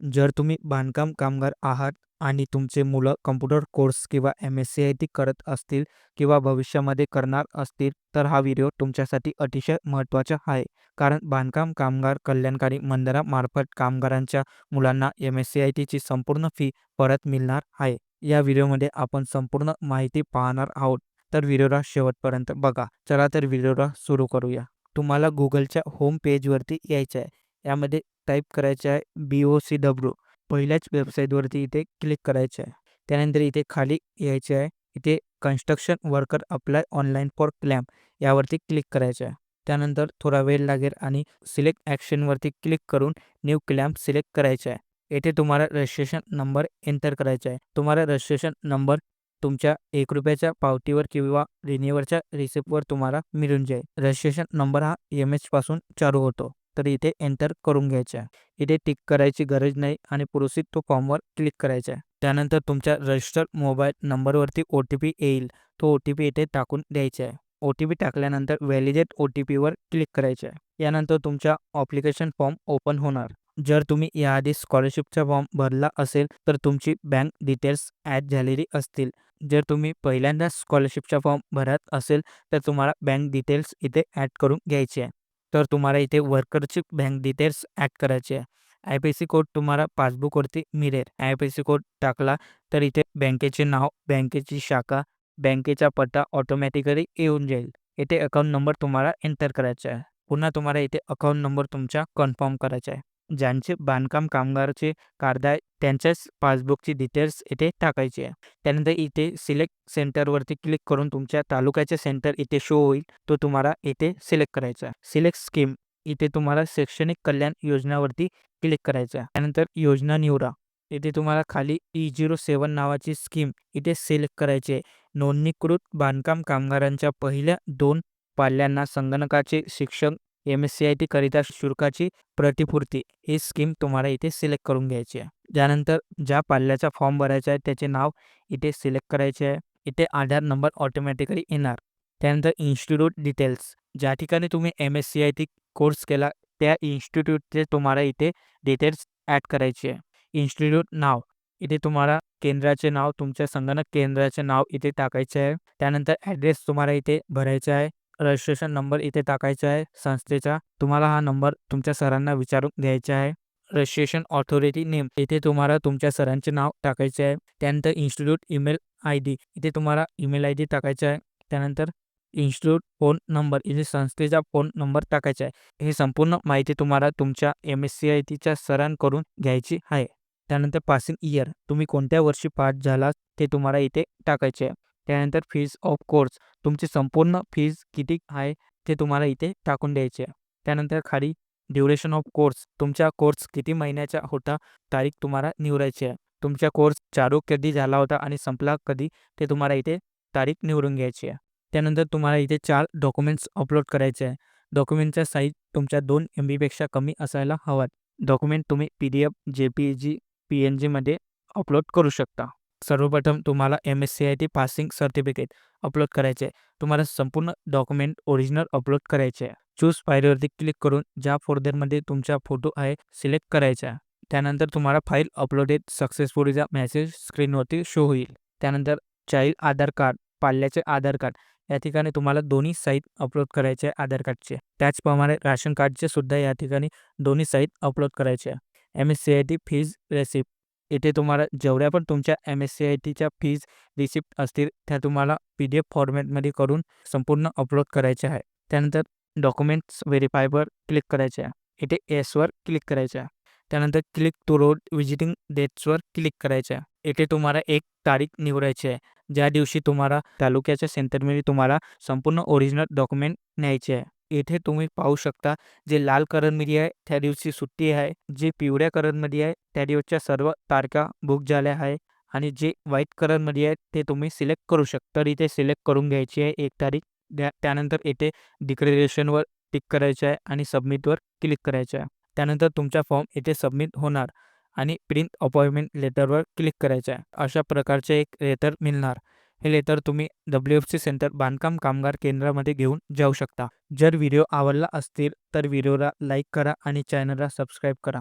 जर तुम्ही बांधकाम कामगार आहात आणि तुमचे मुलं कम्प्युटर कोर्स किंवा M S C I T करत असतील किंवा भविष्यामध्ये करणार असतील तर हा व्हिडिओ तुमच्यासाठी अतिशय महत्त्वाचा आहे. कारण बांधकाम कामगार कल्याणकारी मंदिरामार्फत कामगारांच्या मुलांना एम एस सी आय टीची संपूर्ण फी परत मिळणार आहे. या व्हिडिओमध्ये आपण संपूर्ण माहिती पाहणार आहोत. तर व्हिडिओला शेवटपर्यंत बघा. चला तर व्हिडिओला सुरू करूया. तुम्हाला गुगलच्या होम पेजवरती यायचं आहे यामध्ये टाईप करायचं आहे बी ओ सी डब्ल्यू पहिल्याच वेबसाईटवरती इथे क्लिक करायचं आहे. त्यानंतर इथे खाली यायचे आहे. इथे construction worker apply online for claim यावरती क्लिक करायचं आहे. त्यानंतर थोडा वेळ लागेल आणि सिलेक्ट ॲक्शनवरती क्लिक करून न्यू क्लॅम्प सिलेक्ट करायचं आहे. येथे तुम्हाला रजिस्ट्रेशन नंबर एंटर करायचा आहे. तुम्हाला रजिस्ट्रेशन नंबर तुमच्या एक रुपयाच्या पावतीवर किंवा रिन्यूवरच्या रिसिप्टवर तुम्हाला मिळून जाईल. रजिस्ट्रेशन नंबर हा एम एचपासून चालू होतो. तर इथे एंटर करून घ्यायचा आहे इथे टिक करायची गरज नाही आणि पुरुषित तो फॉर्मवर क्लिक करायचा. आहे त्यानंतर तुमच्या रजिस्टर्ड मोबाईल नंबरवरती ओ टी पी येईल. तो ओ टी पी इथे टाकून द्यायचा आहे. ओ टी पी टाकल्यानंतर व्हॅलिडेट ओ टी पीवर क्लिक करायचं आहे. यानंतर तुमचा ऑप्लिकेशन फॉर्म ओपन होणार. जर तुम्ही याआधी स्कॉलरशिपचा फॉर्म भरला असेल तर तुमची बँक डिटेल्स ॲड झालेली असतील. जर तुम्ही पहिल्यांदा स्कॉलरशिपचा फॉर्म भरत असेल तर तुम्हाला बँक डिटेल्स इथे ॲड करून घ्यायचे आहे. तर तुम्हाला इथे वर्करची बँक डिटेल्स ॲड करायची आहे. आय पी सी कोड तुम्हाला पासबुकवरती मिळेल. आय पी सी कोड टाकला तर इथे बँकेचे नाव बँकेची शाखा बँकेचा पत्ता ऑटोमॅटिकली येऊन जाईल. इथे अकाउंट नंबर तुम्हाला एंटर करायचा आहे. पुन्हा तुम्हाला इथे अकाउंट नंबर तुमचा कन्फर्म करायचा आहे. ज्यांचे बांधकाम कामगारचे कार्ड आहे त्यांच्याच पासबुकची डिटेल्स इथे टाकायची आहे. त्यानंतर इथे सिलेक्ट सेंटरवरती क्लिक करून तुमच्या तालुक्याचे सेंटर इथे शो होईल. तो तुम्हाला इथे सिलेक्ट करायचा आहे. सिलेक्ट स्कीम इथे तुम्हाला शैक्षणिक कल्याण योजनावरती क्लिक करायचं आहे. त्यानंतर योजना निवडा. इथे तुम्हाला खाली ई झिरो सेवन नावाची स्कीम इथे सिलेक्ट करायची आहे. नोंदणीकृत बांधकाम कामगारांच्या पहिल्या दोन पाल्यांना संगणकाचे शिक्षण M S C I T करिता शुल्काची प्रतिपूर्ती. ही स्कीम तुम्हाला इथे सिलेक्ट करून घ्यायची आहे. त्यानंतर ज्या पाल्याचा फॉर्म भरायचा आहे त्याचे नाव इथे सिलेक्ट करायचे आहे. इथे आधार नंबर ऑटोमॅटिकली येणार. त्यानंतर इन्स्टिट्यूट डिटेल्स ज्या ठिकाणी तुम्ही M S C I T course केला त्या इन्स्टिट्यूटचे तुम्हाला इथे डिटेल्स ॲड करायचे आहे. इन्स्टिट्यूट नाव. इथे तुम्हाला केंद्राचे नाव तुमच्या संगणक केंद्राचे नाव इथे टाकायचे आहे. त्यानंतर ॲड्रेस तुम्हाला इथे भरायचा आहे. रजिस्ट्रेशन नंबर इथे टाकायचा आहे संस्थेचा. तुम्हाला हा नंबर तुमच्या सरांना विचारून द्यायचा आहे. Registration authority name. इथे तुम्हाला तुमच्या सरांचे नाव टाकायचे आहे. त्यानंतर इन्स्टिट्यूट ईमेल आय डी. इथे तुम्हाला ईमेल आय डी टाकायचा आहे. त्यानंतर इन्स्टिट्यूट फोन नंबर. इथे संस्थेचा फोन नंबर टाकायचा आहे. ही संपूर्ण माहिती तुम्हाला तुमच्या एम एस सी आय टीच्या सरांकडून घ्यायची आहे. त्यानंतर पासिंग इयर. तुम्ही कोणत्या वर्षी पास झाला ते तुम्हाला इथे टाकायचे आहे. त्यानंतर फीज ऑफ कोर्स तुमची संपूर्ण फीज किती आहे ते तुम्हाला इथे टाकून द्यायचे आहे. त्यानंतर खाली ड्युरेशन ऑफ कोर्स तुमचा कोर्स किती महिन्याचा होता तारीख तुम्हाला निवडायची आहे. तुमचा कोर्स चालू कधी झाला होता आणि संपला कधी ते तुम्हाला इथे तारीख निवडून घ्यायची आहे. त्यानंतर तुम्हाला इथे चार डॉक्युमेंट्स अपलोड करायचे आहे. डॉक्युमेंटचा साईज तुमच्या दोन एम बीपेक्षा कमी असायला हवा डॉक्युमेंट तुम्ही P D F J P G P N जीमध्ये अपलोड करू शकता. सर्वप्रथम तुम्हाला M S C I T passing certificate upload करायचे आहे. तुम्हाला संपूर्ण डॉक्युमेंट ओरिजिनल अपलोड करायचे आहे. चूज फाईलवरती क्लिक करून ज्या फोल्डरमध्ये तुमचा फोटो आहे सिलेक्ट करायचा त्यानंतर तुम्हाला फाईल अपलोडेड सक्सेसफुलीचा मेसेज स्क्रीनवरती शो होईल. त्यानंतर चाइल्ड आधार कार्ड पाल्याचे आधार कार्ड या ठिकाणी तुम्हाला दोन्ही साईट अपलोड करायचे आहे आधार कार्डचे त्याचप्रमाणे राशन कार्डचे सुद्धा या ठिकाणी दोन्ही साईट अपलोड करायचे आहे. M S C I T fees receipt इथे तुम्हाला जेवढ्या पण तुमच्या एम एस सी आय टीच्या फीज रिसिप्ट असतील त्या तुम्हाला पी डी एफ फॉर्मॅटमध्ये करून संपूर्ण अपलोड करायचे आहे. त्यानंतर डॉक्युमेंट्स व्हेरीफायवर क्लिक करायचे आहे. इथे एसवर क्लिक करायचे आहे. त्यानंतर क्लिक टू रोड विजिटिंग डेट्सवर क्लिक करायचे आहे. इथे तुम्हाला एक तारीख निवडायची आहे. ज्या दिवशी तुम्हाला तालुक्याच्या सेंटरमध्ये तुम्हाला संपूर्ण ओरिजिनल डॉक्युमेंट न्यायचे आहे. इथे तुम्ही पाहू शकता जे लाल कलरमध्ये आहे त्या दिवशी सुट्टी आहे जे पिवळ्या कलरमध्ये आहे त्या दिवसच्या सर्व तारखा बुक झाल्या आहे आणि जे व्हाईट कलरमध्ये आहे ते तुम्ही सिलेक्ट करू शकता. तर इथे सिलेक्ट करून घ्यायची आहे एक तारीख. द्या त्यानंतर इथे डिक्लेरेशनवर टिक करायचं आहे आणि सबमिटवर क्लिक करायचं आहे. त्यानंतर तुमचा फॉर्म इथे सबमिट होणार आणि प्रिंट अपॉइंटमेंट लेटरवर क्लिक करायचं आहे. अशा प्रकारचे एक लेटर मिळणार. हे लेटर तुम्ही डब्ल्यू एफ सी सेंटर बांधकाम कामगार केंद्रामध्ये घेऊन जाऊ शकता. जर व्हिडिओ आवडला असतील तर व्हिडिओला लाईक करा आणि चॅनलला सबस्क्राईब करा.